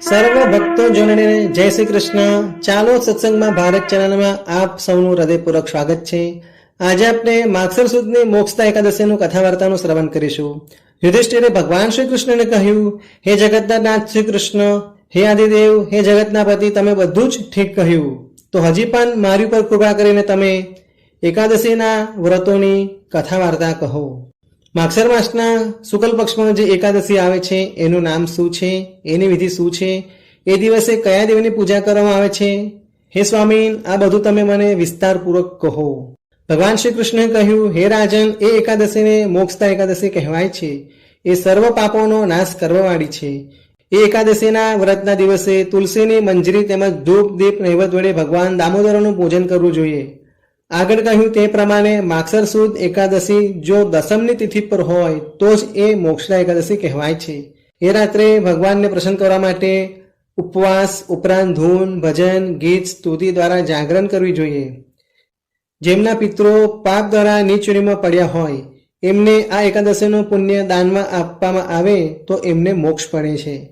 સર્વ ભક્તોજનોને જય શ્રી કૃષ્ણ. ચાલો સત્સંગમાં ભારત ચેનલમાં આપ સૌનું હૃદયપૂર્વક સ્વાગત છે. આજે આપણે માગસર સુદની મોક્ષતા એકાદશીનું કથા વાર્તાનું શ્રવણ કરીશું. યુધિષ્ઠિરે ભગવાન શ્રી કૃષ્ણને કહ્યું, હે જગતના નાથ શ્રી કૃષ્ણ, હે આદિદેવ, હે જગતના પતિ, તમે બધું જ ઠીક કહ્યું. તો હજી પણ મારી ઉપર કૃપા કરીને તમે એકાદશીના વ્રતોની કથા વાર્તા કહો. માગસર માસના શુક્લ પક્ષમાં જે એકાદશી આવે છે, એનું નામ શું છે, એની વિધિ શું છે, એ દિવસે કયા દેવની પૂજા કરવામાં આવે છે? હે સ્વામી, આ બધું તમે મને વિસ્તારપૂર્વક કહો. ભગવાન શ્રી કૃષ્ણએ કહ્યું, હે રાજન, એ એકાદશીને મોક્ષતા એકાદશી કહેવાય છે. એ સર્વ પાપોનો નાશ કરવાવાળી છે. એ એકાદશીના વ્રતના દિવસે તુલસીની મંજરી તેમજ ધૂપ દીપ નૈવેદ્ય વડે ભગવાન દામોદરનું પૂજન કરવું જોઈએ. આગળ કહ્યું તે પ્રમાણે માક્ષર સુદ એકાદશી જો દસમની તિથિ પર હોય, તો જ એ મોક્ષલા એકાદશી કહેવાય છે. એ રાત્રે ભગવાનને પ્રસન્ન કરવા માટે ઉપવાસ, ઉપરાંત ધૂન, ભજન, ગીત, સ્તુતિ દ્વારા જાગરણ કરવી જોઈએ. જેમના પિત્રો પાપ દ્વારા નીચુરીમાં પડ્યા હોય, એમને આ એકાદશીનું પુણ્ય દાનમાં આપવામાં આવે તો એમને મોક્ષ પડે છે.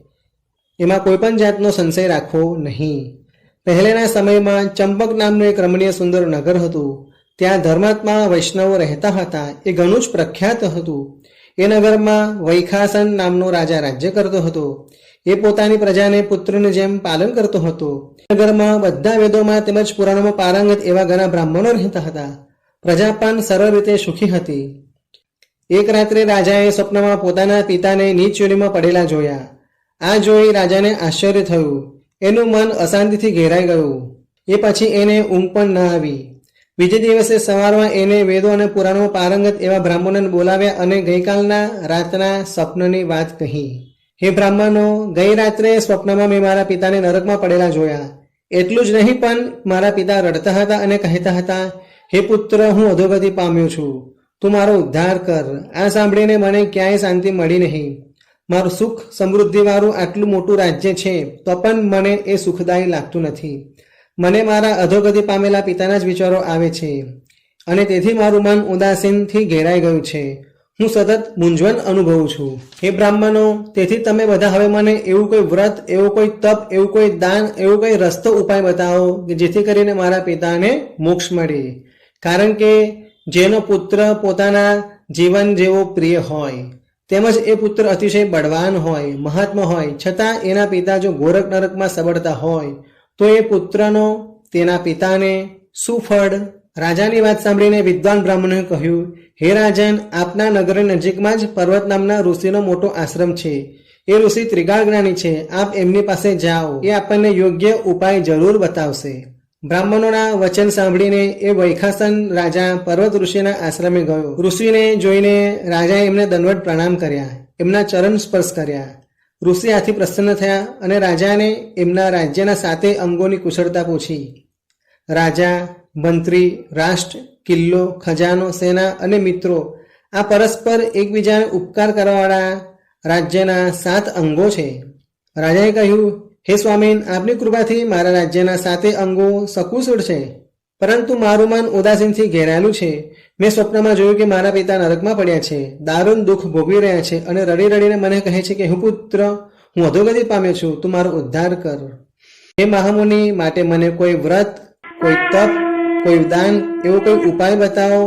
એમાં કોઈ પણ જાતનો સંશય રાખવો નહીં. પહેલેના સમયમાં ચંપક નામનું એક રમણીય સુંદર નગર હતું. ત્યાં ધર્માત્મા વૈષ્ણવો રહેતા હતા. એ ઘણું જ પ્રખ્યાત હતું. એ નગરમાં વૈખાસન નામનો રાજા રાજ્ય કરતો હતો. એ પોતાની પ્રજાને પુત્રની જેમ પાલન કરતો હતો. નગરમાં બધા વેદોમાં તેમજ પુરાણોમાં પારંગત એવા ઘણા બ્રાહ્મણો રહેતા હતા. પ્રજા પણ સરળ રીતે સુખી હતી. એક રાત્રે રાજાએ સ્વપ્નમાં પોતાના પિતાને નીચ ચોરીમાં પડેલા જોયા. આ જોઈ રાજાને આશ્ચર્ય થયું. એનું મન અશાંતિથી ઘેરાઈ ગયું. એ પછી એને ઊંઘ પણ ન આવી. બીજે દિવસે સવારમાં એને વેદો અને પુરાણો પારંગત એવા બ્રાહ્મણોને બોલાવ્યા અને ગઈકાલના રાતના સ્વપ્નની વાત કહી. હે બ્રાહ્મણો, ગઈ રાત્રે સ્વપ્નમાં મેં મારા પિતાને નરકમાં પડેલા જોયા. એટલું જ નહીં પણ મારા પિતા રડતા હતા અને કહેતા હતા, હે પુત્ર, હું અધોગતિ પામ્યો છું. તું મારો ઉદ્ધાર કર. આ સાંભળીને મને ક્યાંય શાંતિ મળી નહીં. મારું સુખ સમૃદ્ધિવાળું આટલું મોટું રાજ્ય છે, તો પણ મને એ સુખદાયી લાગતું નથી. મને મારા અધોગતિ પામેલા પિતાના જ વિચારો આવે છે અને તેથી મારું મન ઉદાસીનથી ઘેરાઈ ગયું છે. હું સતત મૂંઝવણ અનુભવું છું. હે બ્રાહ્મણો, તેથી તમે બધા હવે મને એવું કોઈ વ્રત, એવું કોઈ તપ, એવું કોઈ દાન, એવું કોઈ રસ્તો ઉપાય બતાવો કે જેથી કરીને મારા પિતાને મોક્ષ મળે. કારણ કે જેનો પુત્ર પોતાના જીવન જેવો પ્રિય હોય તેમજ એ પુત્ર અતિશય બળવાન હોય, મહાત્મ હોય. છતાં એના પિતા જો ગોરખ નરકમાં સબડતા હોય, તો એ પુત્રનો તેના પિતાને સુફળ, રાજાની વાત સાંભળીને વિદ્વાન બ્રાહ્મણે કહ્યું, હે રાજન, આપના નગરની નજીકમાં જ પર્વત નામના ઋષિનો મોટો આશ્રમ છે. એ ઋષિ ત્રિગાળ જ્ઞાની છે. આપ એમની પાસે જાઓ. એ આપણને યોગ્ય ઉપાય જરૂર બતાવશે. બ્રાહ્મણોના વચન સાંભળીને એ વૈખાસન રાજા પર્વત ઋષિના આશ્રમે ગયો. ઋષિને જોઈને રાજાએ એમને દંડવત પ્રણામ કર્યા, એમના ચરણ સ્પર્શ કર્યા. ઋષિ આથી પ્રસન્ન થયા અને રાજાને એમના રાજ્યના સાતે અંગોની કુશળતા પૂછી. રાજા, મંત્રી, રાષ્ટ્ર, કિલ્લો, ખજાનો, સેના અને મિત્રો, આ પરસ્પર એકબીજાને ઉપકાર કરવાવાળા રાજ્યના સાત અંગો છે. રાજાએ કહ્યું હે સ્વામીન, આપની કૃપાથી મારા રાજ્યના સાતે અંગો સકુશળ છે, પરંતુ મારું મન ઉદાસીનથી ઘેરાયેલું છે. મેં સ્વપ્નમાં જોયું કે મારા પિતા નરકમાં પડ્યા છે દારૂણ દુઃખ ભોગવી રહ્યા છે અને રડી રડીને મને કહે છે કે, હું પુત્ર, હું અધોગતિ પામ્યો છું, તું મારો ઉદ્ધાર કર. હે મહામુનિ, માટે મને કોઈ વ્રત, કોઈ તપ, કોઈ દાન, એવો કોઈ ઉપાય બતાવો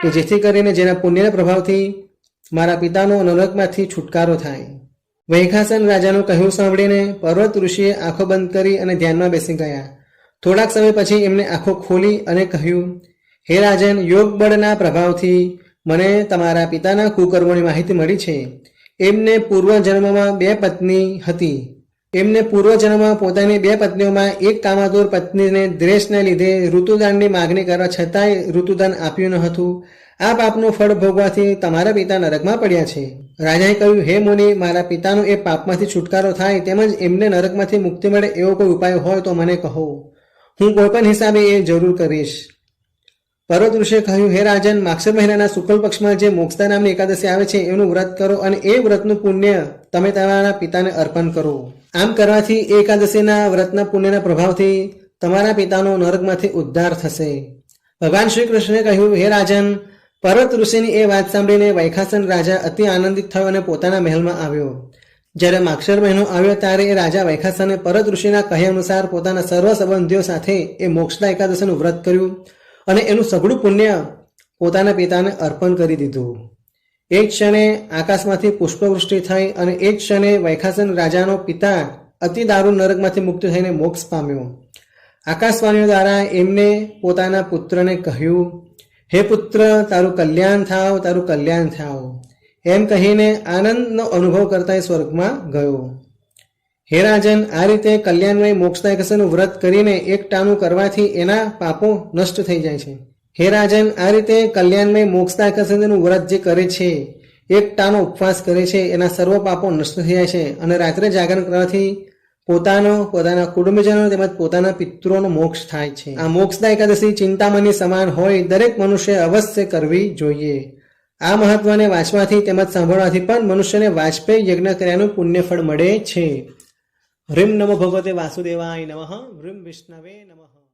કે જેથી કરીને જેના પુણ્યના પ્રભાવથી મારા પિતાનો નરકમાંથી છુટકારો થાય. વૈખાસન રાજાનું કહ્યું સાંભળીને પર્વત ઋષિએ આંખો બંધ કરી અને ધ્યાનમાં બેસી ગયા. થોડાક સમય પછી એમને આંખો ખોલી અને કહ્યું, હે રાજન, યોગ બળના પ્રભાવથી મને તમારા પિતાના કુકર્મોની માહિતી મળી છે. એમને પૂર્વજન્મમાં બે પત્ની હતી. એમને પૂર્વજન્મમાં પોતાની બે પત્નીઓમાં એક કામાતુર પત્નીને દ્વેષને લીધે ઋતુદાનની માગણી કરવા છતાંય ઋતુદાન આપ્યું ન હતું. આ પાપનું ફળ ભોગવાથી તમારા પિતા નરકમાં પડ્યા છે. રાજાએ કહ્યું, હે મુનિ, મારા પિતાનો એ પાપમાંથી છુટકારો થાય તેમજ એમને નરકમાંથી મુક્તિ મળે એવો કોઈ ઉપાય હોય તો મને કહો. હું કોઈ પણ હિસાબે એ જરૂર કરીશ. પર્વત ઋષિએ કહ્યું, હે રાજન માક્ષર મહિનાના શુક્લ પક્ષમાં જે મોક્ષતા નામની એકાદશી આવે છે, એનું વ્રત કરો અને એ વ્રતનું પુણ્ય તમે તમારા પિતાને અર્પણ કરો. આમ કરવાથી એકાદશીના વ્રતના પુણ્યના પ્રભાવથી તમારા પિતાનો નરકમાંથી ઉદ્ધાર થશે. ભગવાન શ્રી કૃષ્ણે કહ્યું, હે રાજન, પર્વત ઋષિની એ વાત સાંભળીને વૈખાસન રાજા અતિ આનંદિત થયો અને પોતાના મહેલમાં આવ્યો. જ્યારે માક્ષર મહિનો આવ્યો ત્યારે એ રાજા વૈખાસને પરત ઋષિના કહ્યા અનુસાર પોતાના સર્વ સંબંધીઓ સાથે એ મોક્ષના એકાદશીનું વ્રત કર્યું અને એનું સઘળું પુણ્ય પોતાના પિતાને અર્પણ કરી દીધું. એ ક્ષણે આકાશમાંથી પુષ્પવૃષ્ટિ થઈ અને એ ક્ષણે વૈખાસન રાજાનો પિતા અતિ દારૂણ નરકમાંથી મુક્ત થઈને મોક્ષ પામ્યો. આકાશવાણીઓ દ્વારા એમને પોતાના પુત્રને કહ્યું, હે પુત્ર, તારું કલ્યાણ થાવ, તારું કલ્યાણ થાવ. એમ કહીને આનંદનો અનુભવ કરતા એ સ્વર્ગમાં ગયો. હે રાજન, આ રીતે કલ્યાણમય મોક્ષદાયકસનું વ્રત કરીને એક ટાણું કરવાથી એના પાપો નષ્ટ થઈ જાય છે. હે રાજન, આ રીતે કલ્યાણમય મોક્ષદાયકનું વ્રત જે કરે છે એક ટાનો ઉપવાસ કરે છે, એના સર્વ પાપો નષ્ટ થઈ જાય છે. અને રાત્રે જાગરણ કરવાથી પોતાનો, પોતાના કુટુંબીજનો તેમજ પોતાના પિતૃઓનો મોક્ષ થાય છે. આ મોક્ષના એકાદશી ચિંતામણી સમાન હોય, દરેક મનુષ્ય અવશ્ય કરવી જોઈએ. આ મહત્વને વાંચવાથી તેમજ સાંભળવાથી પણ મનુષ્યને વાજપેયી યજ્ઞ કર્યાનું પુણ્યફળ મળે છે. હ્રીમ નમો ભગવતે વાસુદેવાય નમઃ. હ્રીમ વિષ્ણવે નમઃ.